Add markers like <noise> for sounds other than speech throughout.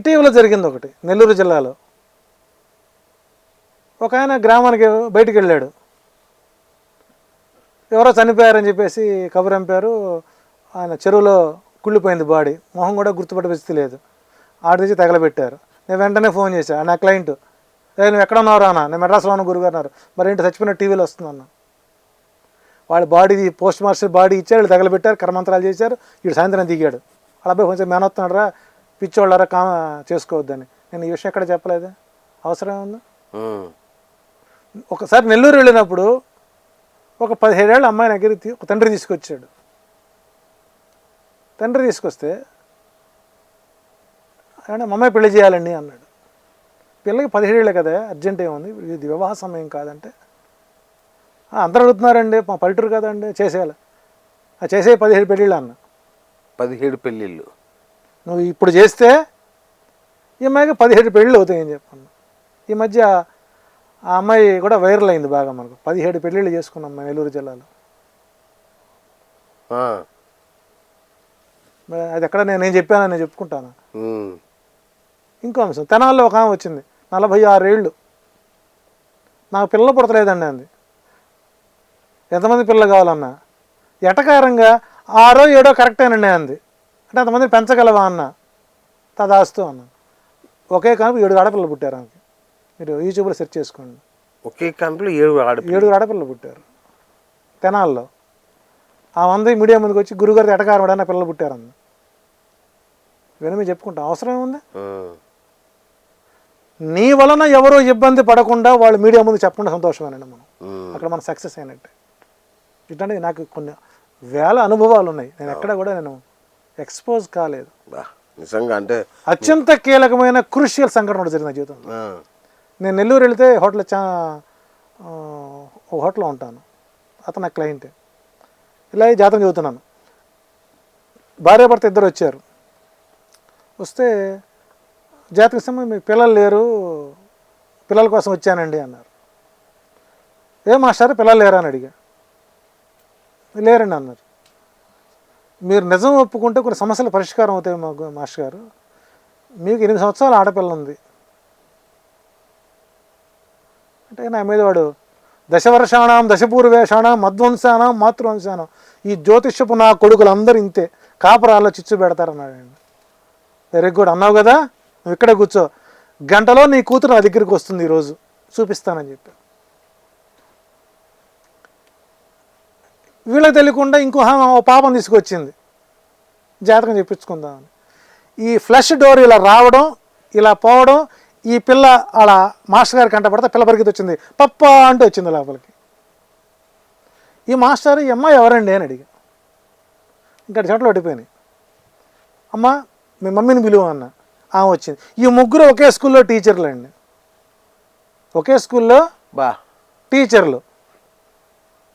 ఇటీవల జరిగింది ఒకటి నెల్లూరు జిల్లాలో. ఒక ఆయన గ్రామానికి బయటికి వెళ్ళాడు. ఎవరో చనిపోయారని చెప్పేసి కబురు అంపారు. ఆయన చెరువులో కుళ్ళిపోయింది బాడీ. మొహం కూడా గుర్తుపట్ట పరిస్థితి లేదు. ఆడ తెచ్చి తగలబెట్టారు. నేను వెంటనే ఫోన్ చేశాను నా క్లయింట్ ఏ నువ్వు ఎక్కడ ఉన్నావు అన్న? నేను మెడ్రాస్లో ఉన్న గురుగారు అన్నారు. మరి ఏంటి చచ్చిపోయిన టీవీలో వస్తుందన్న? వాళ్ళ బాడీది పోస్ట్ మాస్టర్ బాడీ ఇచ్చారు వీళ్ళు తగలబెట్టారు కర్మంతరాలు చేశారు. వీడు సాయంత్రం దిగాడు. వాళ్ళ అబ్బాయి కొంచెం మేనొస్తున్నాడు రా పిచ్చోళ్ళరా కా చేసుకోవద్దని. నేను ఈ విషయం ఎక్కడ చెప్పలేదు? అవసరం ఉంది. ఒకసారి నెల్లూరు వెళ్ళినప్పుడు ఒక పదిహేడేళ్ళ అమ్మాయి దగ్గర ఒక తండ్రి తీసుకొచ్చాడు. తండ్రి తీసుకొస్తే ఆయన మా అమ్మాయి పెళ్ళి చేయాలండి అన్నాడు. పిల్లకి పదిహేడేళ్ళే కదా అర్జెంట్ ఏముంది? ఇది వివాహ సమయం కాదంటే. "ఆ, అందరూ అడుగుతున్నారండి మా పల్లెటూరు కదండి చేసేయాలి. ఆ చేసే పదిహేడు పెళ్ళిళ్ళు అన్న. పదిహేడు పెళ్ళిళ్ళు నువ్వు ఇప్పుడు చేస్తే ఈ అమ్మాయికి పదిహేడు పెళ్ళిళ్ళు అవుతాయని చెప్పాను ఈ మధ్య ఆ అమ్మాయి కూడా వైరల్ అయింది బాగా మనకు. పదిహేడు పెళ్ళిళ్ళు చేసుకున్నాం మా నెల్లూరు జిల్లాలో. అది ఎక్కడ నేను నేను చెప్పానని నేను చెప్పుకుంటాను. ఇంకో అంశం. తెనాల్లో ఒక ఆమె వచ్చింది. నలభై ఆరేళ్ళు. నాకు పిల్లలు పుడతలేదండి అంది. ఎంతమంది పిల్లలు కావాలన్నా? ఎటకారంగా ఆరో ఏడో కరెక్టేనండి అంది. అంటే అంతమంది పెంచగలవా అన్న? తదాస్తు అన్న. ఒకే కానుక ఏడు ఆడపిల్లలు పుట్టారు ఆమెకి. మీరు యూట్యూబ్లో సెర్చ్ చేసుకోండి. ఒకే కంపెనీలో ఏడు ఆడపిల్ల ఏడుగురు ఆడపిల్లలు పుట్టారు. తెనాల్లో. ఆ వంద మీడియా ముందుకు వచ్చి గురుగారి ఎటకారం అన్న పిల్లలు పుట్టారు అంది ఇవన్నీ మేము చెప్పుకుంటాం. అవసరం ఏముంది? నీ వలన ఎవరో ఇబ్బంది పడకుండా వాళ్ళు మీడియా ముందు చెప్పకుండా సంతోషమేనండి మనం. అక్కడ మనం సక్సెస్ అయినట్టే. ఇట్లాంటి నాకు కొన్ని వేల అనుభవాలు ఉన్నాయి. నేను ఎక్కడ కూడా నేను ఎక్స్పోజ్ కాలేదు. నిజంగా అంటే అత్యంత కీలకమైన క్రూషియల్ సంఘటన ఒకటి జరిగింది నా జీవితంలో. ఆ. నేను నెల్లూరు వెళితే హోటల్ చా హోటల్లో ఉంటాను. అతను నా క్లయింట్. ఇలా జాతకం చదువుతున్నాను. భార్యాభర్త ఇద్దరు వచ్చారు. వస్తే జాతక సమయం మీకు పిల్లలు లేరు పిల్లల కోసం వచ్చానండి అన్నారు. ఏ మాస్టర్ పిల్లలు లేరా? అని అడిగా. లేరండి అన్నారు. మీరు నిజం ఒప్పుకుంటే కొన్ని సమస్యలు పరిష్కారం అవుతాయి మాకు మాస్టర్ గారు. మీకు ఎనిమిది సంవత్సరాల ఆడపిల్ల ఉంది. అంటే నా మీద వాడు దశవర్షాణం దశపూర్వేషాణం మధ్వంశానం మాతృవంశానం ఈ జ్యోతిష్యపు నా కొడుకులందరూ ఇంతే. కాపురాల్లో చిచ్చు పెడతారన్నాడు వెరీ గుడ్ అన్నావు కదా నువ్వు ఇక్కడే కూర్చో. గంటలో నీ కూతురు నా దగ్గరికి వస్తుంది ఈరోజు. చూపిస్తానని చెప్పి వీళ్ళకి తెలియకుండా ఇంకో పాపం తీసుకొచ్చింది. జాతకం చెప్పించుకుందామని. ఈ ఫ్లష్ డోర్ ఇలా రావడం ఇలా పోవడం ఈ పిల్ల అలా మాస్టర్ గారి కంట పడితే పిల్ల పరిగెత్తి వచ్చింది. పప్ప అంటూ వచ్చింది లోపలికి. ఈ మాస్టర్ ఈ అమ్మాయి ఎవరండి అని అడిగా. ఇంకా చెట్లు పడిపోయినాయి. అమ్మ మీ మమ్మీని పిలువ అన్న. ఆమె వచ్చింది. ఈ ముగ్గురు ఒకే స్కూల్లో టీచర్లు అండి ఒకే స్కూల్లో బా. టీచర్లు.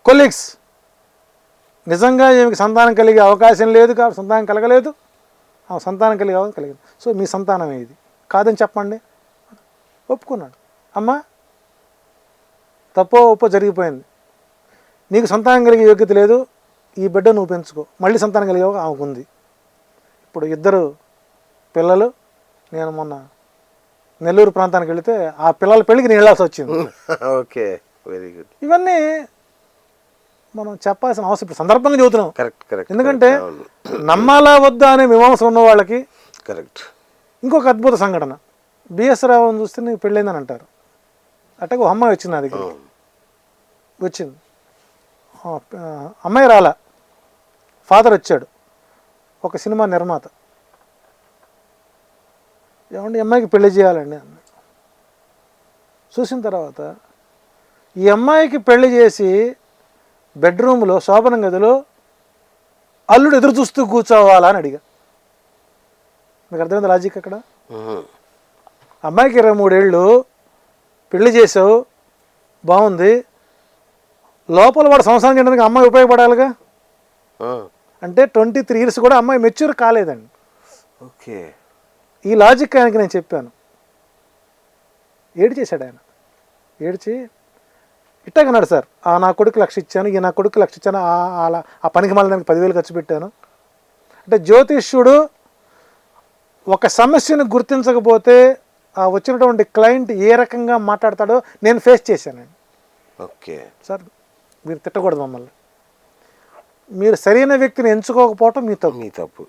కొలీగ్స్. నిజంగా ఈమెకి సంతానం కలిగే అవకాశం లేదు కాబట్టి సంతానం కలగలేదు. ఆ సంతానం కలిగే అవకాశం కలిగింది సో మీ సంతానమే ఇది కాదని చెప్పండి. ఒప్పుకున్నాడు. అమ్మా తప్పో ఒప్పో జరిగిపోయింది. నీకు సంతానం కలిగే యోగ్యత లేదు. ఈ బిడ్డ నువ్వు పెంచుకో. మళ్ళీ సంతానం కలిగే ఆమెకు ఉంది ఇప్పుడు ఇద్దరు పిల్లలు నేను మొన్న నెల్లూరు ప్రాంతానికి వెళితే ఆ పిల్లల పెళ్ళికి నేను వెళ్ళాల్సి వచ్చింది. <laughs> ఓకే. Very good. ఇవన్నీ మనం చెప్పాల్సిన అవసరం ఇప్పుడు సందర్భంగా చెబుతున్నాం. కరెక్ట్ కరెక్ట్ ఎందుకంటే నమ్మాలా వద్దా అనే మీమాంస ఉన్న వాళ్ళకి కరెక్ట్ ఇంకొక అద్భుత సంఘటన. బిఎస్ రావుని చూస్తే నీకు పెళ్ళైందని అంటారు. అట్టగా ఒక అమ్మాయి వచ్చింది నా దగ్గర వచ్చింది. అమ్మాయి రాలా. ఫాదర్ వచ్చాడు. ఒక సినిమా నిర్మాత. ఏమండి ఈ అమ్మాయికి పెళ్ళి చేయాలండి అన్నాడు. చూసిన తర్వాత ఈ అమ్మాయికి పెళ్ళి చేసి బెడ్రూమ్లో శోభన గదిలో అల్లుడు ఎదురు చూస్తూ కూర్చోవాలా అని అడిగా. మీకు అర్థమైంది లాజిక్ అక్కడ? అమ్మాయికి ఇరవై మూడేళ్ళు పెళ్ళి చేసావు బాగుంది. లోపల వాడు సంవత్సరం చేయడానికి అమ్మాయి ఉపయోగపడాలిగా? అంటే ట్వంటీ త్రీ ఇయర్స్ కూడా అమ్మాయి మెచ్యూర్ కాలేదండి. ఓకే. ఈ లాజిక్ ఆయనకి నేను చెప్పాను. ఏడు చేశాడు ఆయన. ఏడ్చి ఇట్టగన్నాడు సార్. ఆ నా కొడుకు లక్ష ఇచ్చాను ఈ నా కొడుకు లక్ష ఇచ్చాను ఆ- అలా ఆ పనికి మళ్ళీ దానికి పదివేలు ఖర్చు పెట్టాను. అంటే జ్యోతిష్యుడు ఒక సమస్యను గుర్తించకపోతే ఆ వచ్చినటువంటి క్లయింట్ ఏ రకంగా మాట్లాడతాడో నేను ఫేస్ చేశానండి ఓకే. సార్ మీరు తిట్టకూడదు మమ్మల్ని. మీరు సరైన వ్యక్తిని ఎంచుకోకపోవటం మీ తప్పు. మీ తప్పు.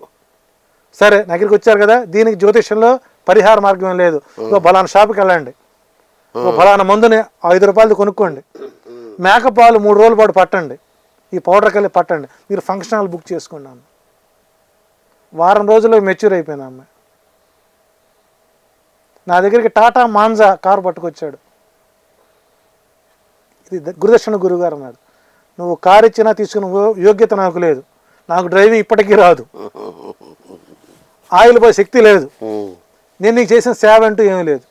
సరే నా దగ్గరికి వచ్చారు కదా దీనికి జ్యోతిష్యంలో పరిహార మార్గం లేదు. ఇగో బలానా షాప్కి వెళ్ళండి. ఇగో బలానా మందుని ఐదు రూపాయలది కొనుక్కోండి. మేకపాలు మూడు రోజుల పాటు పట్టండి. ఈ పౌడర్ కలిసి పట్టండి. మీరు ఫంక్షన్ హాల్ బుక్ చేసుకోండి అన్న వారం రోజుల్లో మెచ్యూర్ అయిపోయింది అమ్మాయి నా దగ్గరికి టాటా మాంజా కారు పట్టుకొచ్చాడు. ఇది ద- గురుదక్షిణ గురువు గారు అన్నాడు. నువ్వు కారు ఇచ్చినా తీసుకుని యో- యోగ్యత నాకు లేదు. నాకు డ్రైవింగ్ ఇప్పటికీ రాదు. ఆయిల్ పోయే శక్తి లేదు. నేను నీకు చేసిన సేవ అంటూ ఏమీ లేదు.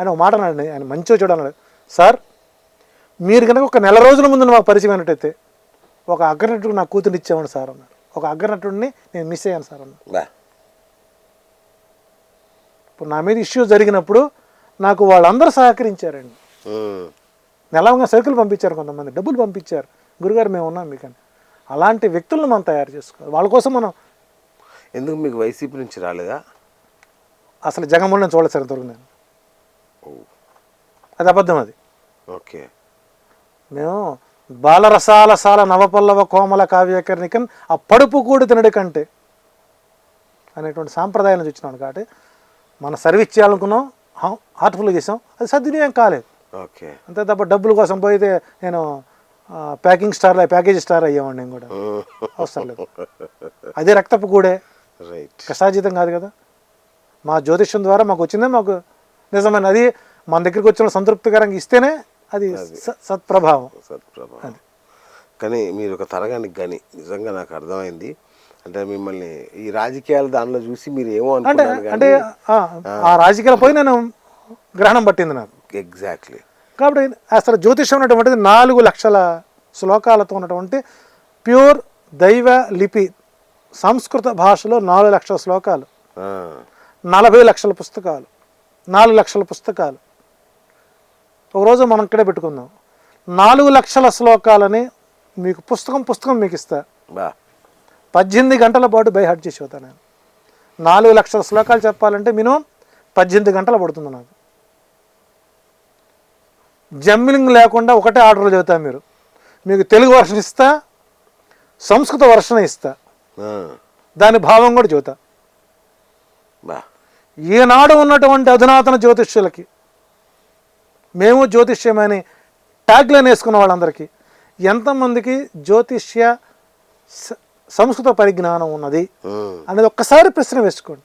ఆయన ఒక మాట అన్నాడు. ఆయన మంచిగా చూడాలన్నాడు. సార్ మీరు కనుక ఒక నెల రోజుల ముందు మాకు పరిచయం అయినట్టయితే ఒక అగ్రనటుడు నా కూతురు ఇచ్చేవాడు సార్ అన్నాడు. ఒక అగ్రనటుడిని నేను మిస్ అయ్యాను సార్ అన్నాడు. ఇప్పుడు నా మీద ఇష్యూ జరిగినప్పుడు నాకు వాళ్ళందరూ సహకరించారండి. నెలవంగా సరుకులు పంపించారు కొంతమంది డబ్బులు పంపించారు. గురుగారు మేము ఉన్నాం మీకని. అలాంటి వ్యక్తులను మనం తయారు చేసుకోవాలి. వాళ్ళ కోసం మనం ఎందుకు మీకు వైసీపీ నుంచి రాలేదా? అసలు జగన్మోహన్ చూడలేదు సార్ ఓ. అది అబద్ధం అది. ఓకే. మేము బాలరసాల సాల నవపల్లవ కోమల కావ్యకర్ణికన్ ఆ పడుపు కూడి తినడి కంటే అనేటువంటి సాంప్రదాయాన్ని చూసినాడు కాబట్టి మన సర్వీస్ చేయాలనుకున్నాం హార్ట్ఫుల్గా చేసాం అది సద్వినియోగం కాలేదు. ఓకే. అంతే తప్ప డబ్బుల కోసం పోయితే నేను ప్యాకింగ్ స్టార్ ప్యాకేజ్ స్టార్ అయ్యామండి నేను కూడా. అవసరం లేదు. అదే రక్తపు కూడే. రైట్. కష్టాజీతం కాదు కదా. మా జ్యోతిష్యం ద్వారా మాకు వచ్చిందే మాకు నిజమైన అది. మన దగ్గరికి వచ్చిన సంతృప్తికరంగా ఇస్తేనే అది సత్ప్రభావం. సత్ప్రభ కానీ మీరు ఒక తరగానికి కానీ నిజంగా నాకు అర్థమైంది. అంటే మిమ్మల్ని ఈ రాజకీయాల దానిలో చూసి మీరు ఏమో అంటే అంటే ఆ రాజకీయాల పోయి నేను గ్రహణం పట్టింది నాకు. ఎగ్జాక్ట్లీ కాబట్టి అసలు జ్యోతిషం ఉన్నటువంటిది నాలుగు లక్షల శ్లోకాలతో ఉన్నటువంటి ప్యూర్ దైవ లిపి సంస్కృత భాషలో నాలుగు లక్షల శ్లోకాలు. నలభై లక్షల పుస్తకాలు. నాలుగు లక్షల పుస్తకాలు. ఒకరోజు మనం ఇక్కడే పెట్టుకుందాం. నాలుగు లక్షల శ్లోకాలని మీకు పుస్తకం పుస్తకం మీకు ఇస్తా. పద్దెనిమిది గంటల పాటు బై హార్ట్ చేసి అవుతాను నేను. నాలుగు లక్షల శ్లోకాలు చెప్పాలంటే మినిమం పద్దెనిమిది గంటలు పడుతుంది నాకు. జమ్మిలింగ్ లేకుండా ఒకటే ఆర్డర్లో చదువుతారు మీరు. మీకు తెలుగు వర్షన్ ఇస్తా సంస్కృత వర్షన్ ఇస్తా. దాని భావం కూడా బా. ఈనాడు ఉన్నటువంటి అధునాతన జ్యోతిష్యులకి మేము జ్యోతిష్యమని ట్యాగ్లైన్ వేసుకున్న వాళ్ళందరికీ ఎంతమందికి జ్యోతిష్య సంస్కృత పరిజ్ఞానం ఉన్నది అనేది ఒక్కసారి ప్రశ్న వేసుకోండి.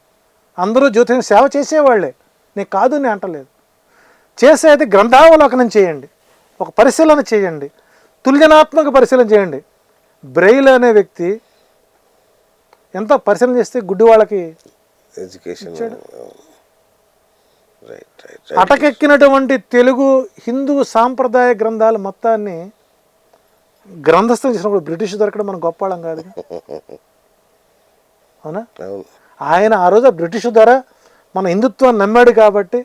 అందరూ జ్యోతిషం సేవ చేసేవాళ్ళే. నేను కాదు నేను అంటలేదు. చేసేది గ్రంథావలోకనం చేయండి. ఒక పరిశీలన చేయండి. తుల్యనాత్మక పరిశీలన చేయండి. బ్రెయిల్ అనే వ్యక్తి ఎంత పరిశీలన చేస్తే గుడ్డి వాళ్ళకి ఎడ్యుకేషన్ అటకెక్కినటువంటి తెలుగు హిందూ సాంప్రదాయ గ్రంథాల మొత్తాన్ని గ్రంథస్థం చేసినప్పుడు బ్రిటిష్ దొరకడం మనం గొప్పవాళ్ళం కాదు <laughs> అవునా? ఆయన ఆ రోజు బ్రిటిష్ ద్వారా మన హిందుత్వాన్ని నమ్మాడు కాబట్టి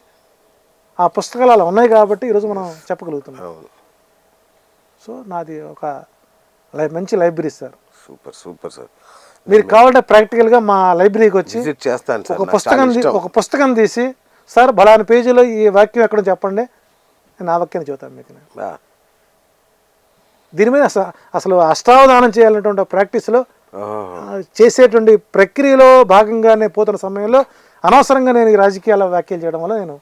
ఆ పుస్తకాలు అలా ఉన్నాయి కాబట్టి ఈరోజు మనం చెప్పగలుగుతున్నాం. సో నాది ఒక లై- మంచి library sir. Super super sir. మీరు కావాలంటే ప్రాక్టికల్గా మా లైబ్రరీకి వచ్చి చేస్తాను ఒక పుస్తకం. ఒక పుస్తకం తీసి సార్ బలాని పేజీలో ఈ వాక్యం ఎక్కడో చెప్పండి. ఆ వాక్యాన్ని చెబుతాను మీకు దీని మీద అస- అసలు అష్టావధానం చేయాలన్నటువంటి ప్రాక్టీస్లో చేసేటువంటి ప్రక్రియలో భాగంగానే పోతున్న సమయంలో అనవసరంగా నేను ఈ రాజకీయాల వ్యాఖ్యలు చేయడం వల్ల నేను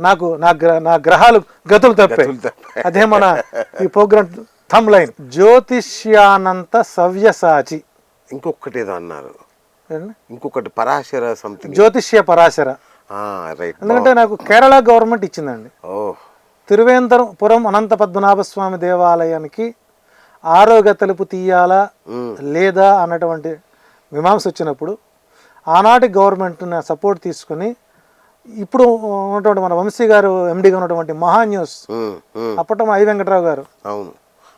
నాకు నా గ్ర నా గ్రహాలు గతులు తప్పాయి తప్పాయి. అదే మన ఈ ప్రోగ్రామ్ థమ్ లైన్. జ్యోతిష్యానంత సవ్యసాచి. ఇంకొకటి ఏదో అన్నారు? ఇంకొకటి పరాశర సంథింగ్. జ్యోతిష్య పరాశర. రైట్ ఎందుకంటే నాకు కేరళ గవర్నమెంట్ ఇచ్చిందండి. తిరువేంద్రపురం అనంత పద్మనాభ స్వామి దేవాలయానికి ఆరోగ్య తలుపు తీయాలా లేదా అన్నటువంటి మీమాంస వచ్చినప్పుడు ఆనాటి గవర్నమెంట్ సపోర్ట్ తీసుకుని ఇప్పుడు ఉన్నటువంటి మన వంశీ గారు ఎండిగా ఉన్నటువంటి మహా న్యూస్ అప్పట్లో ఐ వెంకట్రావు గారు. అవును.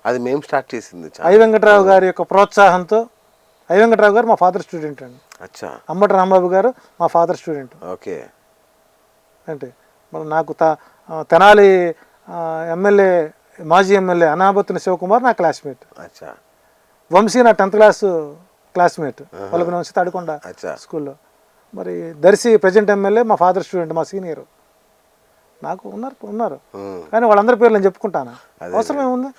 అది మేము స్టార్ట్ చేసింది ఐ వెంకట్రావు గారి యొక్క ప్రోత్సాహంతో ఐ వెంకట్రావు గారు మా ఫాదర్ స్టూడెంట్ అండి. అచ్చా. అంబటి రాంబాబు గారు మా ఫాదర్ స్టూడెంట్. ఓకే. అంటే మరి నాకు త తెనాలి ఎమ్మెల్యే మాజీ ఎమ్మెల్యే అనాబత్తుని శివకుమార్ నా క్లాస్మేట్. అచ్చా. వంశీ నా tenth class classmate. Vallabha Vamsi Tadukonda అచ్చా. స్కూల్లో. మరి దర్శి ప్రజెంట్ ఎమ్మెల్యే మా ఫాదర్ స్టూడెంట్ మా సీనియర్. నాకు ఉన్నారు ఉన్నారు. కానీ వాళ్ళందరి పేర్లు నేను చెప్పుకుంటాను? అవసరం ఏముంది